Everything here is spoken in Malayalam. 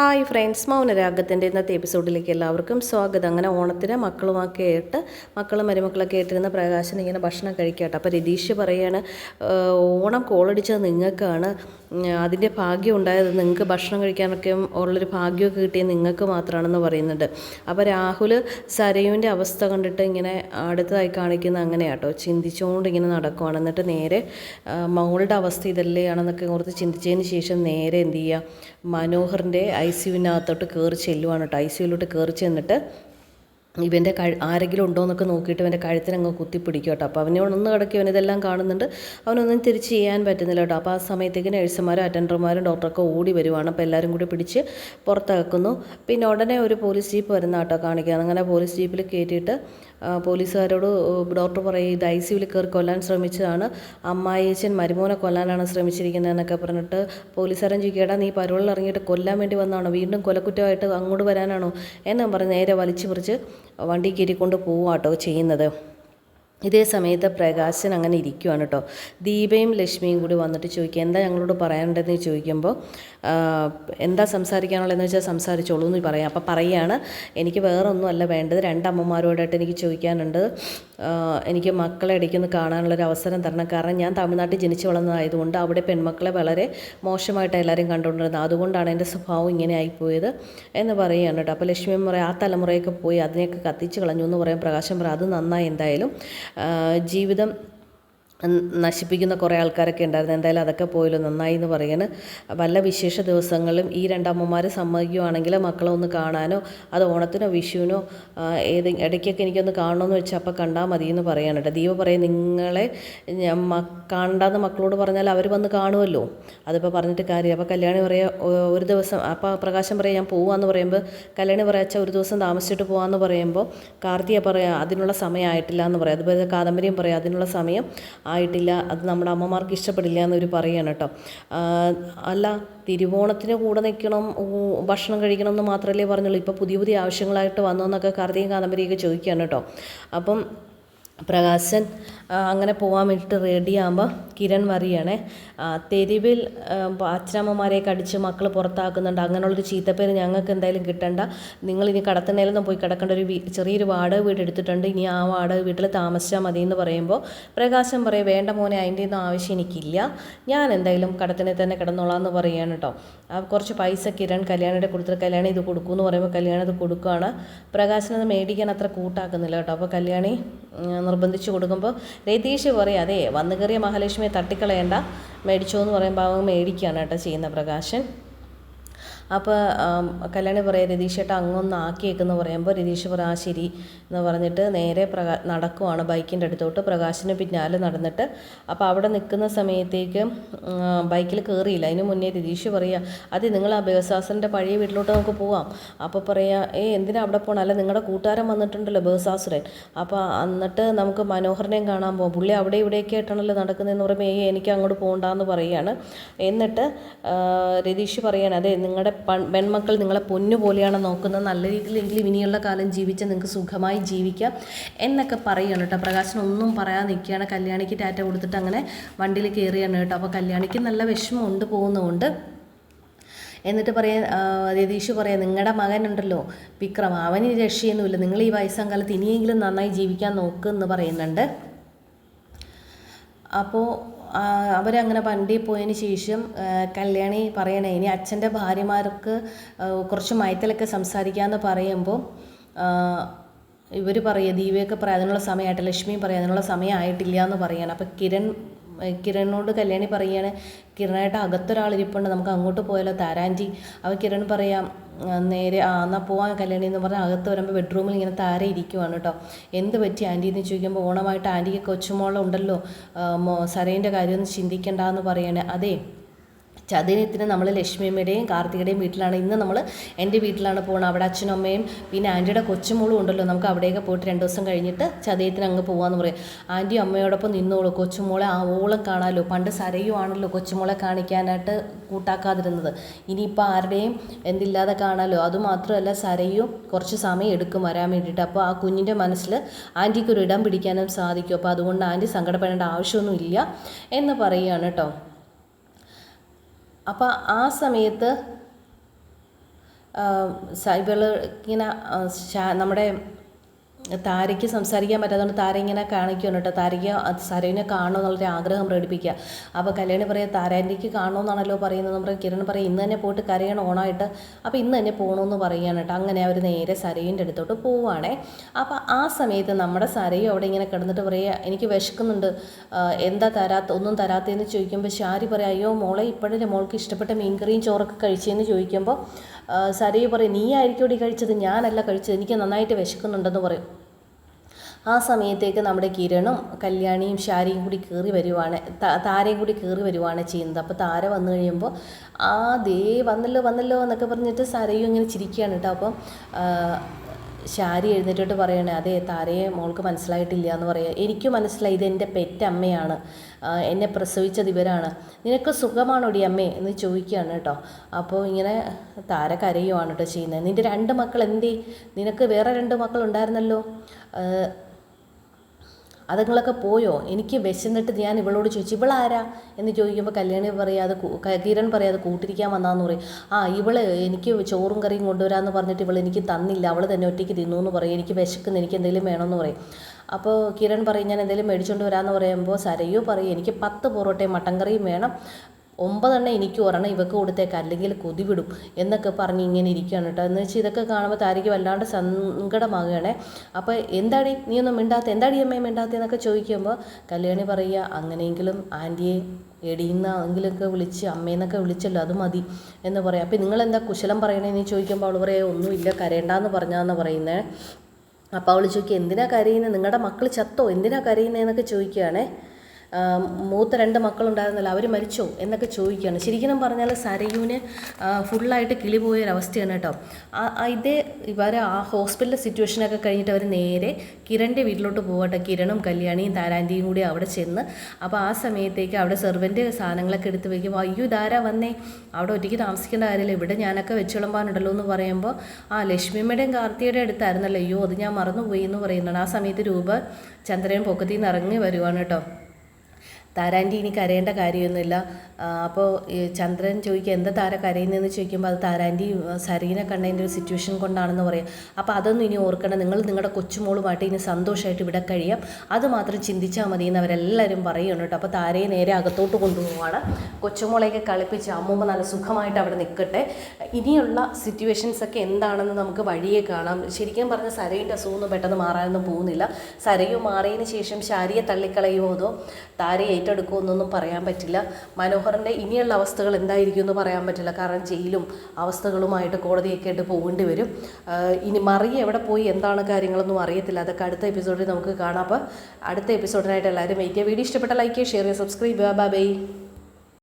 ഹായ് ഫ്രണ്ട്സ് മൗനരാഗത്തിന്റെ ഇന്നത്തെ എപ്പിസോഡിലേക്ക് എല്ലാവർക്കും സ്വാഗതം. അങ്ങനെ ഓണത്തിന് മക്കളുമൊക്കെ ആയിട്ട് മക്കളും മരുമക്കളൊക്കെ ആയിട്ടിരുന്ന പ്രകാശൻ ഇങ്ങനെ ഭക്ഷണം കഴിക്കട്ടെ. അപ്പോൾ രതീഷ് പറയാണ് ഓണം കോളടിച്ചത് നിങ്ങൾക്കാണ്. അതിന്റെ ഭാഗ്യം ഉണ്ടായത് നിങ്ങൾക്ക് ഭക്ഷണം കഴിക്കാനൊക്കെ ഉള്ളൊരു ഭാഗ്യമൊക്കെ കിട്ടിയത് നിങ്ങൾക്ക് മാത്രമാണെന്ന് പറയുന്നുണ്ട്. അപ്പോൾ രാഹുൽ സരയുവിന്റെ അവസ്ഥ കണ്ടിട്ട് ഇങ്ങനെ അടുത്തതായി കാണിക്കുന്ന അങ്ങനെയാട്ടോ. ചിന്തിച്ചുകൊണ്ട് ഇങ്ങനെ നടക്കുവാണ്. എന്നിട്ട് നേരെ മകളുടെ അവസ്ഥ ഇതല്ലേ ആണെന്നൊക്കെ ഓർത്ത് ചിന്തിച്ചതിന് ശേഷം നേരെ എന്ത് ചെയ്യുക മനോഹറിന്റെ ഐ സിയുവിനകത്തോട്ട് കയറി ചെല്ലുവാണ് കേട്ടോ. ഐ സിയുലോട്ട് കയറി ചെന്നിട്ട് ഇവന്റെ കഴ ആരെങ്കിലും ഉണ്ടോ എന്നൊക്കെ നോക്കിയിട്ട് ഇവന്റെ കഴുത്തിനങ്ങ് കുത്തിപ്പിടിക്കും കേട്ടോ. അപ്പോൾ അവനെ ഒന്ന് കിടക്കി അവനിതെല്ലാം കാണുന്നുണ്ട്. അവനൊന്നും തിരിച്ച് ചെയ്യാൻ പറ്റുന്നില്ല കേട്ടോ. അപ്പോൾ ആ സമയത്തേക്ക് നഴ്സുമാരും അറ്റൻഡർമാരും ഡോക്ടറൊക്കെ ഓടി വരുവാണ്. അപ്പോൾ എല്ലാവരും കൂടി പിടിച്ച് പുറത്താക്കുന്നു പിന്നെ ഉടനെ ഒരു പോലീസ് ജീപ്പ് വരുന്ന കേട്ടോ കാണിക്കുക അങ്ങനെ പോലീസ് ജീപ്പിൽ കയറ്റിയിട്ട് പോലീസുകാരോട് ഡോക്ടർ പറയും ഇത് ഐ സിയുവിൽ കയറി കൊല്ലാൻ ശ്രമിച്ചതാണ്. അമ്മായിച്ചൻ മരുമോനെ കൊല്ലാനാണ് ശ്രമിച്ചിരിക്കുന്നതെന്നൊക്കെ പറഞ്ഞിട്ട് പോലീസുകാരൻ ചോദിക്കേടാ നീ പരോളിൽ ഇറങ്ങിയിട്ട് കൊല്ലാൻ വേണ്ടി വന്നാണോ വീണ്ടും കൊലക്കുറ്റമായിട്ട് അങ്ങോട്ട് വരാനാണോ? എന്നും പറഞ്ഞ് നേരെ വലിച്ചു പറിച്ച് വണ്ടി കയറ്റിക്കൊണ്ട് പോവാട്ടോ ചെയ്യുന്നത്. ഇതേ സമയത്ത് പ്രകാശൻ അങ്ങനെ ഇരിക്കുവാണ് കേട്ടോ. ദീപയും ലക്ഷ്മിയും കൂടി വന്നിട്ട് ചോദിക്കുക എന്താ ഞങ്ങളോട് പറയാനുണ്ടെന്ന്? ചോദിക്കുമ്പോൾ എന്താ സംസാരിക്കാനുള്ളതെന്ന് വെച്ചാൽ സംസാരിച്ചോളൂ എന്ന് പറയാം. അപ്പോൾ പറയുകയാണ് എനിക്ക് വേറൊന്നുമല്ല വേണ്ടത്. രണ്ടമ്മമാരോടായിട്ട് എനിക്ക് ചോദിക്കാനുണ്ട്. എനിക്ക് മക്കളെ ഇടയ്ക്കൊന്ന് കാണാനുള്ളൊരു അവസരം തരണം. കാരണം ഞാൻ തമിഴ്നാട്ടിൽ ജനിച്ചു വളർന്നതായതുകൊണ്ട് അവിടെ പെൺമക്കളെ വളരെ മോശമായിട്ട് എല്ലാവരും കണ്ടുകൊണ്ടിരുന്നത്. അതുകൊണ്ടാണ് എന്റെ സ്വഭാവം ഇങ്ങനെ ആയിപ്പോയത് എന്ന് പറയുകയാണ് കേട്ടോ. അപ്പോൾ ലക്ഷ്മി പറയും ആ തലമുറയൊക്കെ പോയി അതിനെയൊക്കെ കത്തിച്ച് കളഞ്ഞു എന്ന് പറയാൻ പ്രകാശം പറയാം. അത് നന്നായി എന്തായാലും ജീവിതം നശിപ്പിക്കുന്ന കുറേ ആൾക്കാരൊക്കെ ഉണ്ടായിരുന്നു. എന്തായാലും അതൊക്കെ പോയല്ലോ നന്നായി എന്ന് പറയാണ്. വല്ല വിശേഷ ദിവസങ്ങളും ഈ രണ്ടമ്മമാർ സമ്മതിക്കുവാണെങ്കിൽ മക്കളെ ഒന്ന് കാണാനോ അത് ഓണത്തിനോ വിഷുവിനോ ഏത് ഇടയ്ക്കൊക്കെ എനിക്കൊന്ന് കാണണമെന്ന് വെച്ചാൽ അപ്പോൾ കണ്ടാൽ മതി എന്ന് പറയാണ് കേട്ടോ. ദീപ പറയും നിങ്ങളെ മ- മക്കളോട് പറഞ്ഞാൽ അവർ വന്ന് കാണുമല്ലോ അതിപ്പോൾ പറഞ്ഞിട്ട് കാര്യം അപ്പോൾ കല്യാണി പറയുക ഒരു ദിവസം അപ്പോൾ പ്രകാശം പറയാം ഞാൻ പോവാന്ന് പറയുമ്പോൾ കല്യാണി പറയാച്ച "അച്ഛാ, ഒരു ദിവസം താമസിച്ചിട്ട് പോകാമെന്ന് പറയുമ്പോൾ കാർത്തിക പറയാം അതിനുള്ള സമയമായിട്ടില്ല എന്ന് പറയാം. അതുപോലെ കാദംബരിയും പറയാം അതിനുള്ള സമയം ആയിട്ടില്ല അത് നമ്മുടെ അമ്മമാർക്ക് ഇഷ്ടപ്പെടില്ല എന്നവർ പറയാണ് കേട്ടോ. അല്ല തിരുവോണത്തിന് കൂടെ നിൽക്കണം ഭക്ഷണം കഴിക്കണം എന്ന് മാത്രമല്ലേ പറഞ്ഞുള്ളൂ. ഇപ്പോൾ പുതിയ പുതിയ ആവശ്യങ്ങളായിട്ട് വന്നു എന്നൊക്കെ കാർത്തികയും കാദംബരിയൊക്കെ ചോദിക്കുകയാണ് കേട്ടോ. അപ്പം പ്രകാശൻ അങ്ങനെ പോകാൻ വേണ്ടിയിട്ട് റെഡിയാകുമ്പോൾ കിരൺ മറിയാണേ ആ, തെരുവിൽ അച്ഛനമ്മമാരെയൊക്കെ അടിച്ച് മക്കൾ പുറത്താക്കുന്നുണ്ട്. അങ്ങനെയുള്ളൊരു ചീത്തപ്പേര് ഞങ്ങൾക്ക് എന്തായാലും കിട്ടണ്ട. നിങ്ങൾ ഇനി കടത്തണേലൊന്നും പോയി കിടക്കേണ്ട ഒരു ചെറിയൊരു വാടക വീട് എടുത്തിട്ടുണ്ട്. ഇനി ആ വാടക വീട്ടിൽ താമസിച്ചാൽ മതി എന്ന് പറയുമ്പോൾ പ്രകാശം പറയും വേണ്ട മോനെ അതിന്റെ ഒന്നും ആവശ്യം എനിക്കില്ല. ഞാൻ എന്തായാലും കടത്തിനെ തന്നെ കിടന്നോളാം എന്ന് പറയുകയാണ് കേട്ടോ കുറച്ച് പൈസ കിരൺ കല്യാണിയുടെ കൊടുത്തിട്ട് കല്യാണി ഇത് കൊടുക്കൂ എന്ന് പറയുമ്പോൾ കല്യാണി ഇത് കൊടുക്കുകയാണ് പ്രകാശനത് മേടിക്കാൻ അത്ര കൂട്ടാക്കുന്നില്ല കേട്ടോ അപ്പോൾ കല്യാണി നിർബന്ധിച്ച് കൊടുക്കുമ്പോൾ രതീഷ് പറയും അതെ വന്നു കയറിയ മഹാലക്ഷ്മിയെ തട്ടിക്കളയണ്ട. മേടിച്ചോ എന്ന് പറയുമ്പോൾ അവൻ മേടിക്കുകയാണ് കേട്ടോ ചെയ്യുന്ന പ്രകാശൻ. അപ്പോൾ കല്യാണി പറയാം രതീഷ് ചേട്ടാ അങ്ങൊന്ന് ആക്കിയേക്കെന്ന് പറയുമ്പോൾ രതീഷ് പറ ആ ശരി എന്ന് പറഞ്ഞിട്ട് നേരെ പ്രകാ നടക്കുവാണ് ബൈക്കിന്റെ അടുത്തോട്ട് പ്രകാശിന് പിന്നാലെ നടന്നിട്ട്. അപ്പോൾ അവിടെ നിൽക്കുന്ന സമയത്തേക്ക് ബൈക്കിൽ കയറിയില്ല അതിന് മുന്നേ രതീഷ് പറയുക അത് നിങ്ങൾ ആ ബേസാസറിന്റെ പഴയ വീട്ടിലോട്ട് നമുക്ക് പോവാം. അപ്പോൾ പറയാ ഏ എന്തിനാ അവിടെ പോകണം അല്ല നിങ്ങളുടെ കൂട്ടുകാരൻ വന്നിട്ടുണ്ടല്ലോ ബേസാസുരൻ. അപ്പോൾ എന്നിട്ട് നമുക്ക് മനോഹരനെയും കാണാൻ പോകാം പുള്ളി അവിടെ ഇവിടെയൊക്കെ ആയിട്ടാണല്ലോ നടക്കുന്നതെന്ന് പറയുമ്പോൾ ഏ എനിക്ക് അങ്ങോട്ട് പോകണ്ടെന്ന് പറയുകയാണ് എന്നിട്ട് രതീഷ് പറയാണ് അതെ നിങ്ങളുടെ പെൺമക്കൾ നിങ്ങളെ പൊന്നു പോലെയാണ് നോക്കുന്നത്. നല്ല രീതിയിലെങ്കിലും ഇനിയുള്ള കാലം ജീവിച്ച് നിങ്ങൾക്ക് സുഖമായി ജീവിക്കാം എന്നൊക്കെ പറയുകയാണ് കേട്ടോ. പ്രകാശൻ ഒന്നും പറയാൻ നിൽക്കുകയാണ്. കല്യാണിക്ക് ടാറ്റ കൊടുത്തിട്ട് അങ്ങനെ വണ്ടിയിൽ കയറിയാണ് കേട്ടോ. അപ്പോൾ കല്യാണിക്ക് നല്ല വിഷമമുണ്ട് പോകുന്നതുകൊണ്ട്. എന്നിട്ട് പറയാൻ രതീഷ് പറയാം നിങ്ങളുടെ മകനുണ്ടല്ലോ വിക്രം. അവന് രക്ഷയൊന്നുമില്ല. നിങ്ങൾ ഈ വയസ്സാം കാലത്ത് ഇനിയെങ്കിലും നന്നായി ജീവിക്കാൻ നോക്ക് എന്ന് പറയുന്നുണ്ട്. അപ്പോൾ അവരങ്ങനെ വണ്ടിയിൽ പോയതിന് ശേഷം കല്യാണി പറയണേ ഇനി അച്ഛന്റെ ഭാര്യമാർക്ക് കുറച്ച് മയത്തിലൊക്കെ സംസാരിക്കാമെന്ന് പറയുമ്പോൾ ഇവർ പറയുക ദീപയൊക്കെ പറയാം അതിനുള്ള സമയമായിട്ട് ലക്ഷ്മി പറയാം അതിനുള്ള സമയമായിട്ടില്ല എന്ന് പറയുകയാണ് അപ്പോൾ കിരൺ കിരണിനോട് കല്യാണി പറയുകയാണ് കിരണായിട്ട് അകത്തൊരാൾ ഇരിപ്പുണ്ട് നമുക്ക് അങ്ങോട്ട് പോയാലോ താരാന്റി അപ്പോൾ കിരൺ പറയാം നേരെ ആ എന്നാൽ പോവാൻ കല്യാണി എന്ന് പറഞ്ഞാൽ അകത്ത് വരുമ്പോൾ ബെഡ്റൂമിൽ ഇങ്ങനെ താര ഇരിക്കുവാണ് കേട്ടോ. എന്ത് പറ്റി ആന്റി എന്ന് ചോദിക്കുമ്പോൾ ഓണമായിട്ട് ആന്റിക്ക് കൊച്ചുമോളുണ്ടല്ലോ സരേന്റെ കാര്യമൊന്നും ചിന്തിക്കണ്ടെന്ന് പറയണേ. അതെ ചതയത്തിന് നമ്മൾ ലക്ഷ്മിയമ്മയുടെയും കാർത്തികയുടെയും വീട്ടിലാണ്. ഇന്ന് നമ്മൾ എന്റെ വീട്ടിലാണ് പോകുന്നത് അവിടെ അച്ഛനും അമ്മയും പിന്നെ ആന്റിയുടെ കൊച്ചുമോളും ഉണ്ടല്ലോ. നമുക്ക് അവിടെയൊക്കെ പോയിട്ട് രണ്ട് ദിവസം കഴിഞ്ഞിട്ട് ചതയത്തിന് അങ്ങ് പോകാമെന്ന് പറയും. ആന്റിയും അമ്മയോടൊപ്പം നിന്നോളൂ. കൊച്ചുമോളെ ആ ഓളം കാണാമല്ലോ പണ്ട് സരയുവാണല്ലോ കൊച്ചുമോളെ കാണിക്കാനായിട്ട് കൂട്ടാക്കാതിരുന്നത്. ഇനിയിപ്പോൾ ആരുടെയും എന്തില്ലാതെ കാണാമല്ലോ അതുമാത്രമല്ല സരയും കുറച്ച് സമയം എടുക്കും വരാൻ വേണ്ടിയിട്ട്. അപ്പോൾ ആ കുഞ്ഞിന്റെ മനസ്സിൽ ആന്റിക്കൊരു ഇടം പിടിക്കാനും സാധിക്കും. അപ്പോൾ അതുകൊണ്ട് ആന്റി സങ്കടപ്പെടേണ്ട ആവശ്യമൊന്നുമില്ല എന്ന് പറയുകയാണ് കേട്ടോ. അപ്പോൾ ആ സമയത്ത് സൈബർ ഇങ്ങനെ നമ്മുടെ താരയ്ക്ക് സംസാരിക്കാൻ പറ്റാത്തതുകൊണ്ട് താര ഇങ്ങനെ കാണിക്കുകയാണ് കേട്ടോ. താരയ്ക്ക് സരവിനെ കാണുമെന്നുള്ളൊരു ആഗ്രഹം പ്രകടിപ്പിക്കുക. അപ്പോൾ കല്യാണി പറയാം താരാന്റെക്ക് കാണുമെന്നാണല്ലോ പറയുന്നത്. നമ്മുടെ കിരൺ പറയും ഇന്ന് തന്നെ പോയിട്ട് കരയണം ഓണായിട്ട്. അപ്പോൾ ഇന്ന് തന്നെ പോകണമെന്ന് പറയുകയാണ് കേട്ടോ. അങ്ങനെ അവർ നേരെ സരയിന്റെ അടുത്തോട്ട് പോവുകയാണേ. അപ്പോൾ ആ സമയത്ത് നമ്മുടെ സരയും അവിടെ ഇങ്ങനെ കിടന്നിട്ട് പറയുക എനിക്ക് വിശക്കുന്നുണ്ട്. എന്താ തരാത്ത ഒന്നും തരാത്തതെന്ന് ചോദിക്കുമ്പോൾ ശാരി പറയാം അയ്യോ മോളെ ഇപ്പോഴല്ലേ മോൾക്ക് ഇഷ്ടപ്പെട്ട മീൻകറിയും ചോറൊക്കെ കഴിച്ചതെന്ന് ചോദിക്കുമ്പോൾ സരയു പറയും നീ ആയിരിക്കും കഴിച്ചത്. ഞാനല്ല കഴിച്ചത്. എനിക്ക് നന്നായിട്ട് വിശക്കുന്നുണ്ടെന്ന് പറയും. ആ സമയത്തേക്ക് നമ്മുടെ കിരണും കല്യാണിയും ശാരിയും കൂടി കയറി വരുവാണ്. താരയും കൂടി കയറി വരുവാണ് ചെയ്യുന്നത്. അപ്പോൾ താര വന്നു കഴിയുമ്പോൾ ആ ദേ വന്നല്ലോ വന്നല്ലോ എന്നൊക്കെ പറഞ്ഞിട്ട് സരയും ഇങ്ങനെ ചിരിക്കുകയാണ് കേട്ടോ. അപ്പം ശാരി എഴുന്നേറ്റോട്ട് പറയണേ അതെ താരയെ മോൾക്ക് മനസ്സിലായിട്ടില്ല എന്ന് പറയുക എനിക്ക് മനസ്സിലായി ഇത് എന്റെ പെറ്റമ്മയാണ്. എന്നെ പ്രസവിച്ചത് ഇവരാണ്. നിനക്ക് സുഖമാണോടി അമ്മേ? എന്ന് ചോദിക്കുകയാണ് കേട്ടോ. അപ്പോൾ ഇങ്ങനെ താര കരയുവാണ് കേട്ടോ ചെയ്യുന്നത്. നിന്റെ രണ്ട് മക്കൾ എന്തേ? നിനക്ക് വേറെ രണ്ട് മക്കൾ ഉണ്ടായിരുന്നല്ലോ അതുങ്ങളൊക്കെ പോയോ? എനിക്ക് വിശന്നിട്ട് ഞാൻ ഇവളോട് ചോദിച്ചു ഇവളാരാ? എന്ന് ചോദിക്കുമ്പോൾ കല്യാണി പറയാതെ കിരൺ പറയാതെ കൂട്ടിരിക്കാൻ വന്നാന്ന് പറയും. ആ ഇവൾ എനിക്ക് ചോറും കറിയും കൊണ്ടുവരാമെന്ന് പറഞ്ഞിട്ട് ഇവൾ എനിക്ക് തന്നില്ല. അവൾ തന്നെ ഒറ്റയ്ക്ക് തിന്നു എന്ന് പറയും. എനിക്ക് വിശക്കുന്നു. എനിക്ക് എന്തെങ്കിലും വേണമെന്ന് പറയും. അപ്പോൾ കിരൺ പറയും ഞാൻ എന്തെങ്കിലും മേടിച്ചുകൊണ്ട് വരാമെന്ന് പറയുമ്പോൾ സരയു പറയും എനിക്ക് പത്ത് പൊറോട്ടയും മട്ടൻ കറിയും വേണം. ഒമ്പതെണ്ണം എനിക്ക് ഒരെണ്ണം ഇവക്ക് കൊടുത്തേക്ക് അല്ലെങ്കിൽ കൊതിവിടും എന്നൊക്കെ പറഞ്ഞ് ഇങ്ങനെ ഇരിക്കുകയാണ് കേട്ടോ. എന്ന് വെച്ചാൽ ഇതൊക്കെ കാണുമ്പോൾ താരിക്ക് വല്ലാണ്ട് സങ്കടമാകുകയാണേ. അപ്പോൾ എന്താടി? നീ ഒന്നും മിണ്ടാത്ത? എന്താടി അമ്മയെ മിണ്ടാത്ത എന്നൊക്കെ ചോദിക്കുമ്പോൾ കല്യാണി പറയുക അങ്ങനെയെങ്കിലും ആന്റിയെ എടിയുന്നെങ്കിലൊക്കെ വിളിച്ച് അമ്മേന്നൊക്കെ വിളിച്ചല്ലോ അത് മതി എന്ന് പറയാം. അപ്പോൾ നിങ്ങളെന്താ കുശലം പറയണേന്ന് ചോദിക്കുമ്പോൾ അവൾ പറയുക ഒന്നുമില്ല കരയണ്ടെന്ന് പറഞ്ഞാന്ന് പറയുന്നേ. അപ്പോൾ അവൾ ചോദിക്കുക എന്തിനാ കരയുന്നത് നിങ്ങളുടെ മക്കൾ ചത്തോ? എന്തിനാ കരയുന്നതെന്നൊക്കെ ചോദിക്കുകയാണേ മൂത്ത രണ്ട് മക്കളുണ്ടായിരുന്നല്ലോ അവർ മരിച്ചോ എന്നൊക്കെ ചോദിക്കുകയാണ്. ശരിക്കും പറഞ്ഞാൽ സരയുവിന് ആ, ഫുള്ളായിട്ട് കിളി പോയൊരവസ്ഥയാണ് കേട്ടോ. ഇതേ ഇവർ ആ ഹോസ്പിറ്റലിലെ സിറ്റുവേഷനൊക്കെ കഴിഞ്ഞിട്ട് അവർ നേരെ കിരണിന്റെ വീട്ടിലോട്ട് പോകട്ടെ കിരണും കല്യാണിയും താരാന്റിയും കൂടി അവിടെ ചെന്ന് അപ്പോൾ ആ സമയത്തേക്ക് അവിടെ സെർവന്റ് സാധനങ്ങളൊക്കെ എടുത്ത് വയ്ക്കും അയ്യോ ഇതാരാ വന്നേ? അവിടെ ഒറ്റയ്ക്ക് താമസിക്കേണ്ട കാര്യമില്ല. ഇവിടെ ഞാനൊക്കെ വെച്ചുളമ്പാനുണ്ടല്ലോ എന്ന് പറയുമ്പോൾ ആ ലക്ഷ്മിയമ്മയുടെയും കാർത്തിയുടെ അടുത്തായിരുന്നല്ലോ. അയ്യോ അത് ഞാൻ മറന്നുപോയി എന്ന് പറയുന്നുണ്ട് ആ സമയത്ത് രൂപ ചന്ദ്രൻ പൊക്കത്തിൽ നിന്ന് ഇറങ്ങി വരുവാണ് കേട്ടോ. താരാന്റി ഇനി കരയേണ്ട കാര്യമൊന്നുമില്ല. അപ്പോൾ ചന്ദ്രൻ ചോദിക്കുക എന്താ താര കരയുന്നതെന്ന് ചോദിക്കുമ്പോൾ അത് താരാന്റെ സരീന കണ്ണേന്റെ ഒരു സിറ്റുവേഷൻ കൊണ്ടാണെന്ന് പറയും. അപ്പോൾ അതൊന്നും ഇനി ഓർക്കണം നിങ്ങൾ നിങ്ങളുടെ കൊച്ചുമോളുമായിട്ട് ഇനി സന്തോഷമായിട്ട് ഇവിടെ കഴിയാം. അതുമാത്രം ചിന്തിച്ചാൽ മതി എന്ന് അവരെല്ലാവരും പറയുന്നു കേട്ടോ. അപ്പോൾ താരയെ നേരെ അകത്തോട്ട് കൊണ്ടുപോവാണ്. കൊച്ചുമോളെയൊക്കെ കളിപ്പിച്ച് അമ്മൂമ്മ നല്ല സുഖമായിട്ട് അവിടെ നിൽക്കട്ടെ ഇനിയുള്ള സിറ്റുവേഷൻസ് ഒക്കെ എന്താണെന്ന് നമുക്ക് വഴിയെ കാണാം. ശരിക്കും പറഞ്ഞ സരയുടെ അസുഖമൊന്നും പെട്ടെന്ന് മാറാനൊന്നും പോകുന്നില്ല. സരയു മാറിയതിന് ശേഷം ശാരിയെ തള്ളിക്കളയുമോ അതോ താരയെ ഏറ്റെടുക്കുമോ എന്നൊന്നും പറയാൻ പറ്റില്ല. മനോഹറിന്റെ ഇനിയുള്ള അവസ്ഥകൾ എന്തായിരിക്കും എന്ന് പറയാൻ പറ്റില്ല. കാരണം ജയിലും അവസ്ഥകളുമായിട്ട് കോടതിയൊക്കെ ആയിട്ട് പോകേണ്ടി വരും. ഇനി മറിയ എവിടെ പോയി എന്താണ് കാര്യങ്ങളൊന്നും അറിയത്തില്ല. അതൊക്കെ അടുത്ത എപ്പിസോഡിൽ നമുക്ക് കാണാം. അപ്പോൾ അടുത്ത എപ്പിസോഡിനായിട്ട് എല്ലാവരും വെയിറ്റ് ചെയ്യുക. വീഡിയോ ഇഷ്ടപ്പെട്ട ലൈക്ക് ചെയ്യുക ഷെയർ ചെയ്യുക സബ്സ്ക്രൈബ് ചെയ്യുക. ബൈ.